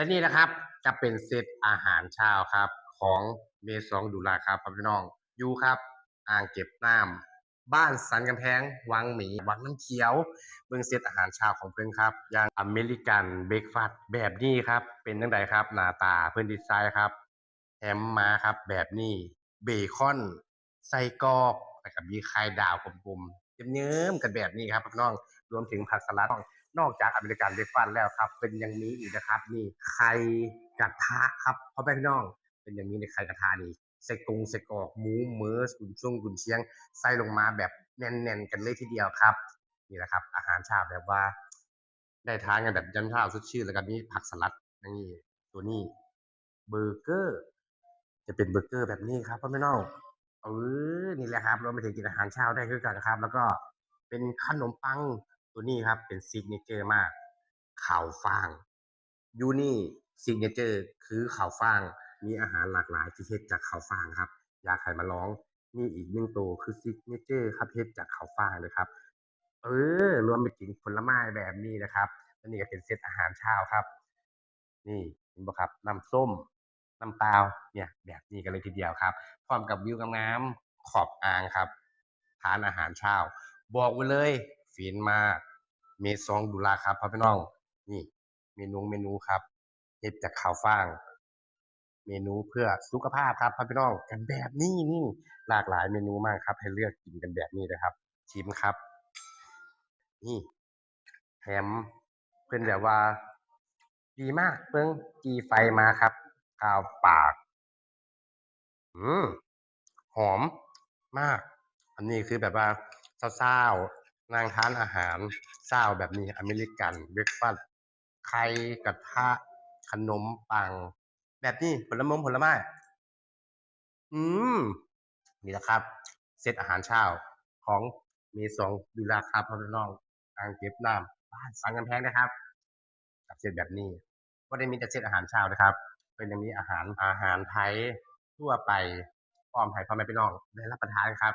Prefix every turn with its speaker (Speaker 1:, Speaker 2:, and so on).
Speaker 1: และนี่นะครับจะเป็นเซตอาหารเช้าครับ ของเมซองดูลาครับพี่น้องอยู่ครับ อ่างเก็บน้ำบ้านสันกำแพง วังหมี วังน้ำเขียวเบิ่งเซตอาหารเช้าของเพิ่อนครับ อย่างอเมริกันเบรกฟาสต์แบบนี้ครับ เป็นจังไดครับ หน้าตาเพิ่อนดีไซน์ครับแฮมมาครับ แบบนี้เบคอนไส้กรอกแล้วก็มีไข่ดาวกลมๆเยิ้มๆกันแบบนี้ครับพี่น้องรวมถึงผักสลัด นอกจากอเมริกันเบรกฟาสแล้วครับ เป็นยังมีอีกนะครับนี่ไข่กระทะครับพ่อแม่พี่น้องเป็นอย่างนี้ในไข่กระทะนี่ใส่กงใส่กอกหมูเมือกุนช่วงกุนเชียงใส่ลงมาแบบแน่นๆกันเลยทีเดียวครับนี่แหละครับ อาหารเช้าแบบว่า ได้ทานกันแบบยันเช้าสดชื่นแล้วก็มีผักสลัดนี่ตัวนี้เบอร์เกอร์ จะเป็นเบอร์เกอร์แบบนี้ครับพ่อแม่น้องเออนี่แหละครับรวมไปถึงกินอาหารเช้าได้ด้วยกันนะครับ แล้วก็เป็นขนมปัง ตัวนี้ครับเป็นซิกเนเจอร์มากข่าวฟางยูนี่ซิกเนเจอร์คือข่าวฟาง มีอาหารหลากหลายที่เฮ็ดจากข่าวฟางครับอยากให้มาลอง นี่อีกหนึ่งตัวคือซิกเนเจอร์ครับเฮ็ดจากข่าวฟางเลยครับ เออ รวมไปถึงผลไม้แบบนี้นะครับอันนี้ก็เป็นเซตอาหารเช้าครับ นี่เห็นบ่ครับน้ำส้มน้ำเปล่าเนี่ยแบบนี้กันเลยทีเดียวครับ พร้อมกับวิวงามๆขอบอ่างครับทานอาหารเช้า บอกไว้เลย ฟินมากเมซองดูลาครับพ่อพี่น้อง นี่เมนูเมนูครับเฮ็ดจากข้าวฟ่าง เมนูเพื่อสุขภาพครับพ่อพี่น้องกันแบบนี้นี่หลากหลายเมนูมากครับ ให้เลือกกินกันแบบนี้เลยครับ ชิมครับ นี่แถมเพิ่นแบบว่า ดีมากเบิ่งจีไฟมาครับกาวปาก อืมหอมมาก อันนี้คือแบบว่าเช้าๆ นั่งทานอาหารเช้าแบบนี้อเมริกันเบรกฟาสต์ไข่กระทะขนมปัง แบบนี้ผลมงผลไม้อืมนี่แหละครับเซตอาหารเช้าของเมซองดูลาครับพ่อน้องอ่างเก็บน้ำบ้านสันกำแพงนะครับกับเซตแบบนี้บ่ได้มีแต่เซตอาหารเช้านะครับ เป็นยังมีอาหารอาหารไทยทั่วไปพร้อมให้พ่อแม่พี่น้องได้รับประทานครับ